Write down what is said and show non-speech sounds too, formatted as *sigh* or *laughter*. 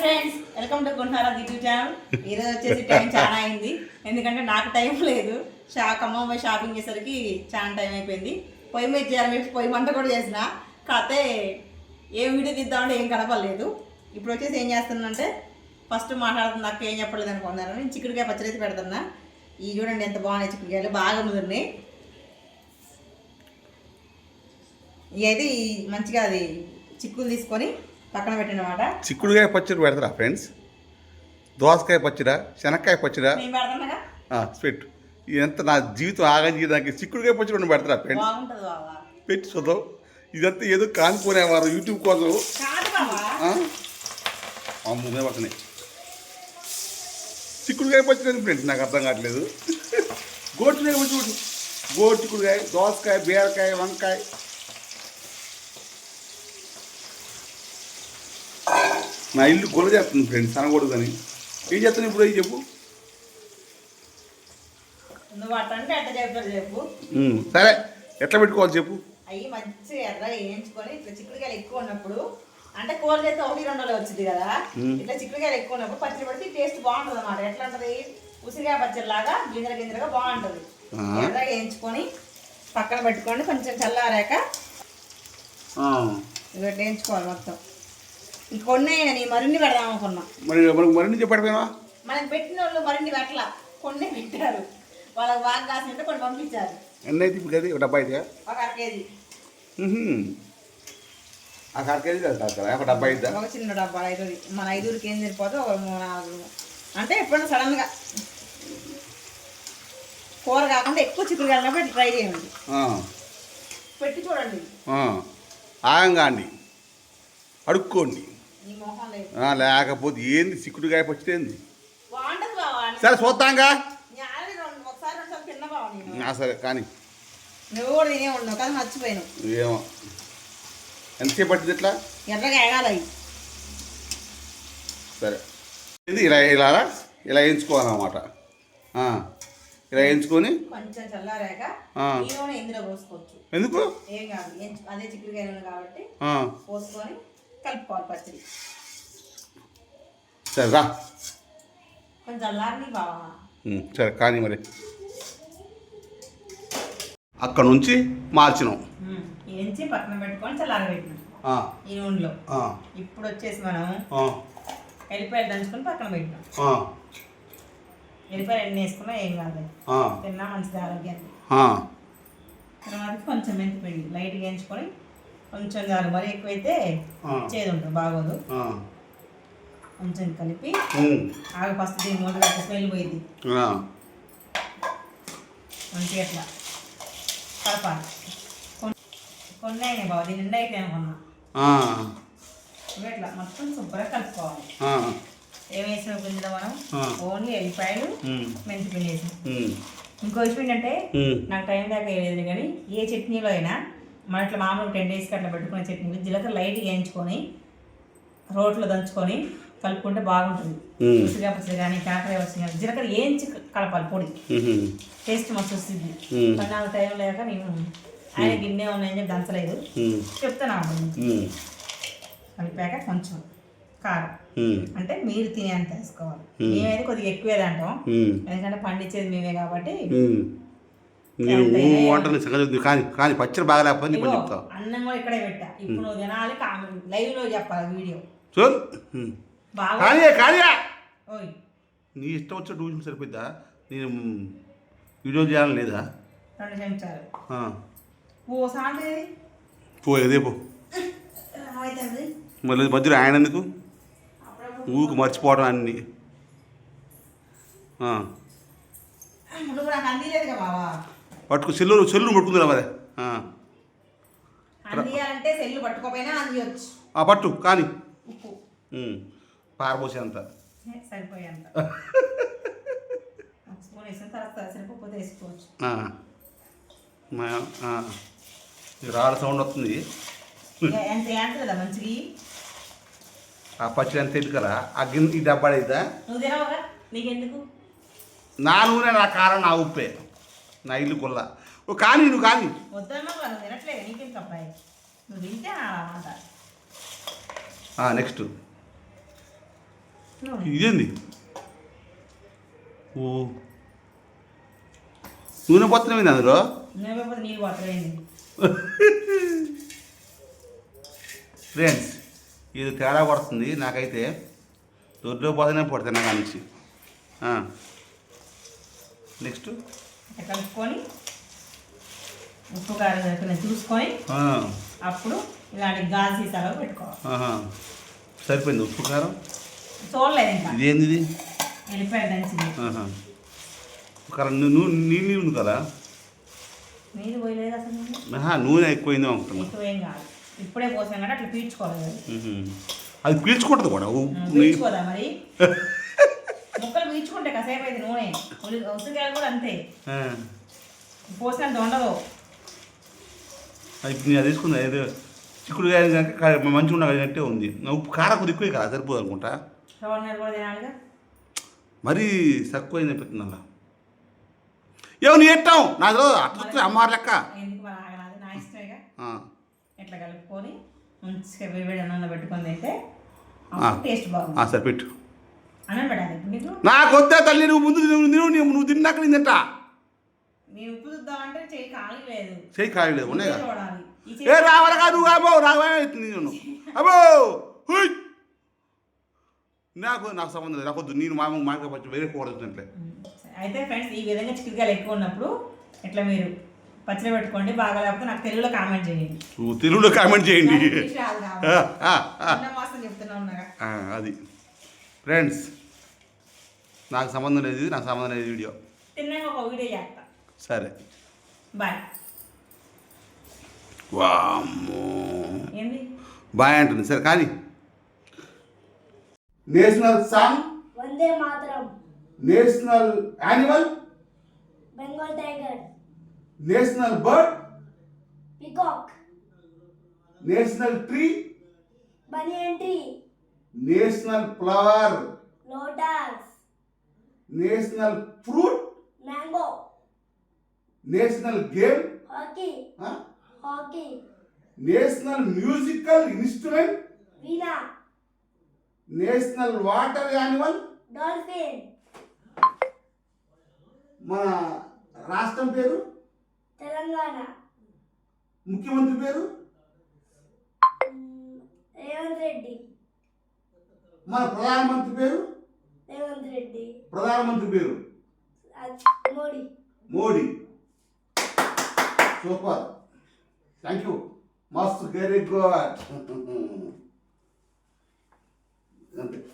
Friends welcome to గుంటారా YouTube channel ఈరోజు వచ్చేసి టైం చాలా అయింది. ఎందుకంటే నాకు టైం లేదు. షాక్ అమ్మ పోయి షాపింగ్ చేసరికి చాలా టైం అయిపోయింది. పొయ్యి మీద చేయాలని చెప్పి పొయ్యి వంట కూడా చేసిన. కాకపోతే ఏం వీడియో తీద్దామంటే ఏం కనపడలేదు. ఇప్పుడు వచ్చేసి ఏం చేస్తున్నానంటే ఫస్ట్ మాట్లాడుతుంది నాకు ఏం చెప్పలేదు అనుకున్నాను నేను చిక్కుడుకాయ పచ్చడి అయితే పెడుతున్నా. ఈ చూడండి ఎంత బాగున్నాయి చిక్కుడుకాయలు. బాగా ముదిరినాయి. ఇవి అయితే మంచిగా అది చిక్కులు తీసుకొని పక్కన పెట్టినమాట. చిక్కుడుకాయ పచ్చడి పెడతారా ఫ్రెండ్స్? దోసకాయ పచ్చడా శనక్కాయ పచ్చడా? పెట్టు ఇదంతా నా జీవితం ఆగం చేయడానికి చిక్కుడుకాయ పచ్చడి ఉండి పెడతారా ఫ్రెండ్స్? పెట్టి చూద్దాం. ఇదంతా ఏదో కానుకునేవారు యూట్యూబ్ కోసం? అమ్మునే పక్కనే. చిక్కుడుకాయ పచ్చడి ఫ్రెండ్స్? నాకు అర్థం కావట్లేదు. గోటుకాయ పచ్చడి గోటు చిక్కుడుకాయ దోసకాయ బీరకాయ వంకాయ. నా ఇల్లు గొల్ల చేస్తుంది ఫ్రెండ్స్ అనకూడదు అని ఏం చేస్తాను ఇప్పుడు అయ్యి చెప్పు. సరే ఎట్లా పెట్టుకోవాలి చెప్పు. అవి మంచిగా ఎర్రగా వేయించుకొని ఇట్లా చిక్కుడుకాయలు ఎక్కువ ఉన్నప్పుడు అంటే కూర చేస్తే ఒకటి రెండు వచ్చింది కదా. ఇట్లా చిక్కుడుకాయలు ఎక్కువ ఉన్నప్పుడు పచ్చడి పడితే టేస్ట్ బాగుంటుంది అన్నమాట ఎట్లా ఉంటుంది? ఉసిరికాయ పచ్చడి లాగా గింజర గింజరగా బాగుంటుంది. ఆ. ఎర్రగా వేయించుకొని పక్కన పెట్టుకొని కొంచెం చల్లారాక ఇవి వేయించుకోవాలి మొత్తం. ఈ కొన్ని నీ మరిన్ని పెడదాం అనుకున్నా. మరి మనకు మరి నుంచి చెప్పడిపోయినా మనకి పెట్టిన వాళ్ళు మరిన్ని పెట్టల. కొన్ని పెట్టారు. వాళ్ళకి బాగా కాసినట్టు కొన్ని పంపించారు. ఎన్ని అయితే ఇప్పుడు ఒక డబ్బా అయితే? ఒక అర కేజీ. ఆ కరకేది కదా కదా ఒక డబ్బా అయిద్దా ఒక చిన్న డబ్బా ఐదు మన ఐదుగురికి ఏం సరిపోతే ఒక మూడు నాలుగు. అంటే ఎప్పుడైనా సడన్గా కూర కాకుండా ఎక్కువ చిక్కుడు కలిగినప్పుడు ట్రై చేయండి. పెట్టి చూడండి. ఆ. ఆగంగా అండి అడుక్కోండి. లేకపోతే ఏంది సిక్కుడుకాయ పచ్చితే ఏంది బాగుంటుంది బావా సరే చూద్దాంగా. సరే కానీ. నువ్వు కూడా తినే ఉండవు కదా మర్చిపోయాను. ఏమో. ఎంతసేపు పట్టింది ఇట్లా? సరే. ఇది ఇలా ఇలా ఇలా వేయించుకోవాలన్నమాట. ఇలా వేయించుకొని. కొంచెం చల్లారాక ఆ. ఈ నూనె ఇందులో పోసుకోవచ్చు. ఎందుకు? ఏం కాదు ఏం- అదే చిక్కుడుకాయ కాబట్టి పోసుకొని కలుపుకోవాలి పచ్చడి. సరే రా. కొంచెం చల్లారని బావా. సరే కానీ మరి. అక్కడ నుంచి మార్చినాం. ఏంచి పక్కన పెట్టుకొని చల్లారబెట్టినాం ఈ నూనెలో. ఇప్పుడు వచ్చేసి మనం ఎల్లిపాయలు దంచుకొని పక్కన పెట్టినాం. ఎల్లిపాయలు ఎన్ని వేసుకున్నా ఏం కాదు తిన్నా మంచిది ఆరోగ్యానికి. తర్వాత కొంచెం మెంతిపిండి లైట్గా వేయించుకొని కొంచెం చాలు మరి ఎక్కువైతే. చేదు ఉంటుంది బాగోదు. కొంచెం కలిపి ఆగు ఫస్ట్ దీని కట్ట స్మెల్ పోయింది మంచిగా ఎట్లా కలపాలి. కొన్ని అయినాయి బాబు దీని నిండా అయితే అనుకున్నా ఎట్లా? మొత్తం శుభ్రంగా కలుపుకోవాలి. ఏం వేసిన పిండిలో మనం. ఓన్లీ ఎల్లిపాయలు ఉమ్, మెంతి పిండి వేసాం ఇంకో విషయం అంటే ఉమ్, నాకు టైం దాకా వేయలేదు కానీ ఏ చట్నీలో అయినా మన ఇట్లా మామూలు టెన్ డేస్కి అట్లా పెట్టుకునే చట్నీలు జీలకర్ర లైట్గా వేయించుకొని రోట్లో దంచుకొని కలుపుకుంటే బాగుంటుంది. ఉసిరిగా పచ్చడి కానీ కాకర కానీ జీలకర్ర వేయించి కలపాలి పొడి. టేస్ట్ మస్తు వస్తుంది. నాకు టైం లేక నేను ఆయన గిన్నె ఉన్నాయని చెప్పి దంచలేదు. చెప్తాను కలిపాక కొంచెం కారం. అంటే మీరు తినేంత వేసుకోవాలి. Hmm. మేమైతే కొద్దిగా ఎక్కువే తింటాం. ఎందుకంటే పండించేది మేమే కాబట్టి. నేను ఊ సంగతి. కానీ కానీ పచ్చడి బాగా లేకపోతే నీకు ఇదిగో, చెప్తా అన్నం కూడా ఇక్కడే పెట్టా. ఇప్పుడు నువ్వు తినాలి లైవ్లో చెప్పాలి వీడియో. చూడు. కానీ కానీ నీ ఇష్టం వచ్చే డూజన్ సరిపోద్దా నేను వీడియో చేయాలని లేదా? రెండు చెంచాలు. ఓ సాంటి పో అదే పో మళ్ళీ మధ్యలో ఆయన ఎందుకు? ఊకు మర్చిపోవడం అన్ని. నాకు అందిలేదుగా బావా. పట్టుకు సెల్లు సెల్లు పట్టుకుందిరా మరి. ఆ. అందియాలంటే సెల్లు పట్టుకోపోయినా అందియొచ్చు ఆ పట్టు కానీ. సరిపోయేంత స్పూన్ *laughs* వేసిన తర్వాత సరిపోతే వేసుకోవచ్చు. ఈ రాళ్ళ సౌండ్ వస్తుంది. ఎంత మంచిది? ఆ పచ్చడి ఎంత ఎట్టుకరా ఆ గిన్నె ఈ డబ్బా అయిద్దా నువ్వు తినవుగా నీకెందుకు? నా నూనె నా కారం నా ఉప్పే. నా ఇల్లు కొల్ల ఓ కానీ నువ్వు కానీ. నెక్స్ట్. ఇదేంది? ఓ. నూనె పోతనం ఏంది అందులో? ఫ్రెండ్స్ ఇది తేడా పడుతుంది నాకైతే. దొడ్లో పోతనే పడుతుంది నాకు నుంచి నెక్స్ట్ ఇట్లా కలుపుకొని ఉప్పు కారం సరిపోయిన చూసుకొని అప్పుడు ఇలాంటి గాజు సీసాలో పెట్టుకోవాలి. సరిపోయింది ఉప్పు కారం? చూడలేదు ఇంకా. ఇది వెళ్ళిపోయాడు దంచింది. ఆహా. కారం నూనె నీళ్ళు ఉంది కదా? నీళ్ళు పోయలేదు అసలు నేను. ఎక్కువైంది అనుకుంటున్నా ఎక్కువ కాదు. ఇప్పుడే పోసాం కాబట్టి అట్లా పీల్చుకోవాలి అది. పీల్చుకుంటుంది కూడా? పీల్చుకోదా మరి? *laughs* పీల్చుకుంటే కాసేపు అయితే నూనె. ఉసిరికాయలు కూడా అంతే. పోసినంత ఉండదు అది తీసుకుంది ఏదో చిక్కుడుకాయ కనుక మంచిగా ఉండగలిగినట్టే ఉంది. ఉప్పు కారం కొద్ది ఎక్కువే కదా సరిపోదు అనుకుంటా. కూడా మరీ అనిపిస్తుంది అలా ఏమో నీ ఎట్టాం నా తెలియదు అట్లా అమ్మారు లెక్క. ఇట్లా కలుపుకొని మంచిగా వేడి అన్నంలో పెట్టుకొని ఆ. టేస్ట్ బాగుంది సరే పెట్టు నీకు? వద్దే తల్లి నువ్వు ముందు నువ్వు నువ్వు తిన్నాక నేను తింటా. చేయి ఖాళీ లేదు. ఉన్నాయి ఏ చేయి రావడగా నువ్వు అబ్బో నేను *laughs* అబ్బో హుయ్. నాకు నాకు సంబంధం లేదు నాకు నేను మా మామిగా పచ్చి వేరే వచ్చినట్లే అయితే ఫ్రెండ్స్ ఈ విధంగా చిక్కుడుకాయలు ఎక్కువ ఉన్నప్పుడు ఇట్లా మీరు పచ్చడి పెట్టుకోండి బాగా లేకపోతే నాకు తెలుగులో కామెంట్ చేయండి. తెలుగులో కామెంట్ చేయండి. *laughs* అది. ఫ్రెండ్స్ నాకు సంబంధం లేదు ఇది, నాకు సంబంధం లేదు వీడియో. తిన్నాక ఒక వీడియో చేస్తా. సరే. బాయ్. వామ్మో. ఏంది? బాయ్ అంటుంది. సరే కానీ. National song Vande Mataram. National animal. Bengal tiger. National bird. Peacock. National tree. Banyan tree. National flower. Lotus. National fruit mango. National game hockey. Hockey. National musical instrument veena. National water animal dolphin. మన రాష్ట్రం పేరు? తెలంగాణ. ముఖ్యమంత్రి పేరు? రేవంత్ రెడ్డి. మన ప్రధానమంత్రి పేరు? ప్రధానమంత్రి పేరు? Modi. Modi. Super. Thank you. మస్తు వెరీ గుడ్. *laughs* అంతే.